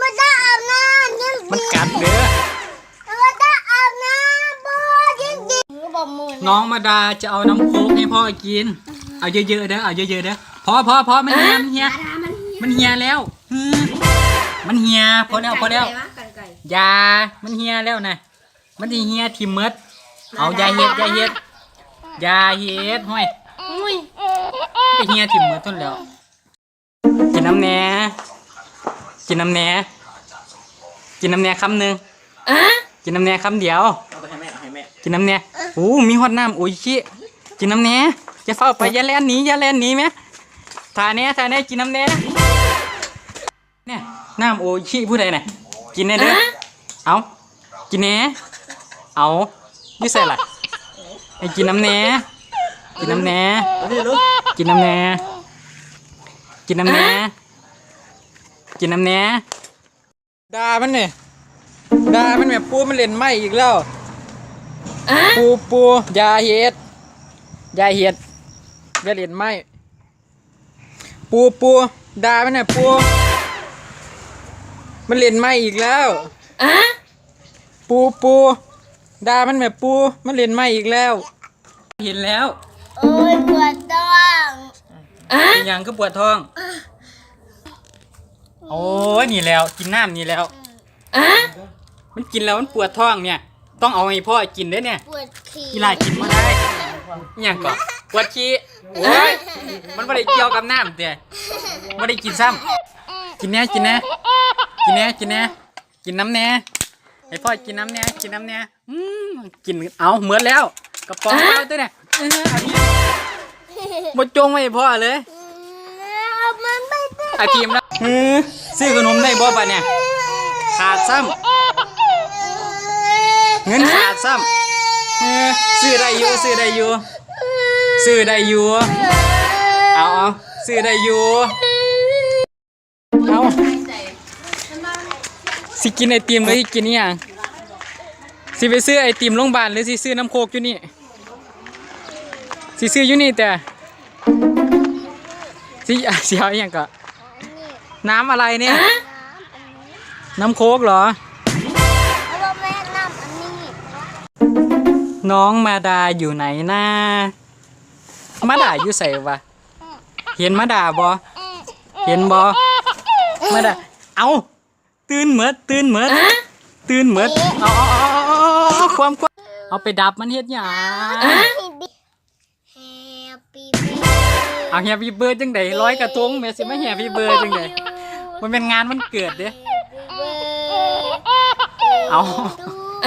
มาได้อาบน้ำยังมันกัดเด้อมาได้อาบน้ำบ่ยังดีบอกมือน้องมาดาจะเอาน้ำโค้กให้พ่อกิน เอาเยอะๆเด้อเอาเยอะๆเด้อพอพอพอมันเหียมันเหียมันเหียแล้วฮือมันเหียพอแล้วพอแล้วกันไก่อยามันเหียแล้วนะมันสิเหียทิมเมดเอาอยาเฮ็ดอยาเฮ็ดอยาเฮ็ดห้อยไปเหียทิมเมดต้นแล้วกินน้ำแหน่ กินน้ำแหน่กินน้ำแหน่คำหนึ่งกินน้ำแหน่คำเดียว เอาไปให้แม่เอาให้แม่กินน้ำแหน่โอ้มีฮอดน้ำโอ้ยชิกินน้ำแหน่จะเฝ้าไปอย่าแล่นหนีอย่าแล่นหนีไหมทาแหน่ทาแหน่กินน้ำแหน่เนี่ยน้ำโอ้ยชิผู้ใดน่ะกินแน่เด้อเอากินแหน่เอานี่ใส่ละไอ้กินน้ำแหน่กินน้ำแหน่เอานี่ลูกกินน้ำแหน่กินน้ำแหน่ กินน้ำแหน่ดามันเนี่ยดามันแบบปูมันเล่นไม่อีกแล้วปูปูอยาเห็ดอยาเห็ดอย่าเล่นไม้ปูปูดามันน่ะปูมันเล่นไม้อีกแล้วปูปูดามันแบบปูมันเล่นไม้อีกแล้ว เห็นแล้ว โอ้ยปวดท้องเป็นหยังก็ปวดท้อง โอ้ยนี่แล้วกินน้ำนี่แล้วมันกินแล้วมันปวดท้องเนี่ย ต้องเอาให้พ่อกินเด้อเนี่ยปวดขี้กีฬากินมาได้อหย่างก่อนปวดขี้โอ้ยมันไม่ได้เกี่ยวกับน้ำเด้ไม่ได้กินซ้ำกินแน่กินแน่กินแน่กินแน่กินน้ำแน่ให้พ่อกินน้ำแน่กินน้ำแน่อืมกินเอาเหมือนแล้วกระป๋องเปล่าตัวเนี่ยเอออันนี้บดจงไว้ให้พ่อเลย เอามันไปเต้น อาทีมแล้วเออซื้อขนมได้บ่ปะเนี่ย ขาดซ้ำเงินขาดซ้ำเออซื้อได้อยู่ซื้อได้อยู่ซื้อได้อยู่เอาเอาซื้อได้อยู่เอาสิกินไอติมหรือสิกินนี่ยังสิไปซื้อไอติมโรงพยาบาลหรือสิซื้อน้ำโคกอยู่นี่สิซื้ออยู่นี่แต่สิสิเอาอย่างก็ น้ำอะไรเนี่ย น้ำโคกเหรอเอาลงแม่น้ำอันนี้น้องมาดาอยู่ไหนนะ มาดาอยู่ใส่วะ เห็นมาดาบอเห็นบอมาดา เอาตื่นเหมือดตื่นเหมือดตื่นเหมือดเอาเอาเอาเอาเอาเอาความความเอาไปดับมันเฮ็ดหยังแฮปปี้เอาแฮปปี้เบิร์ดจังไดร้อยกระทงแม่สิมาแฮปปี้เบิร์ดจังได มันเป็นงานมันเกิดเด้ เอาเ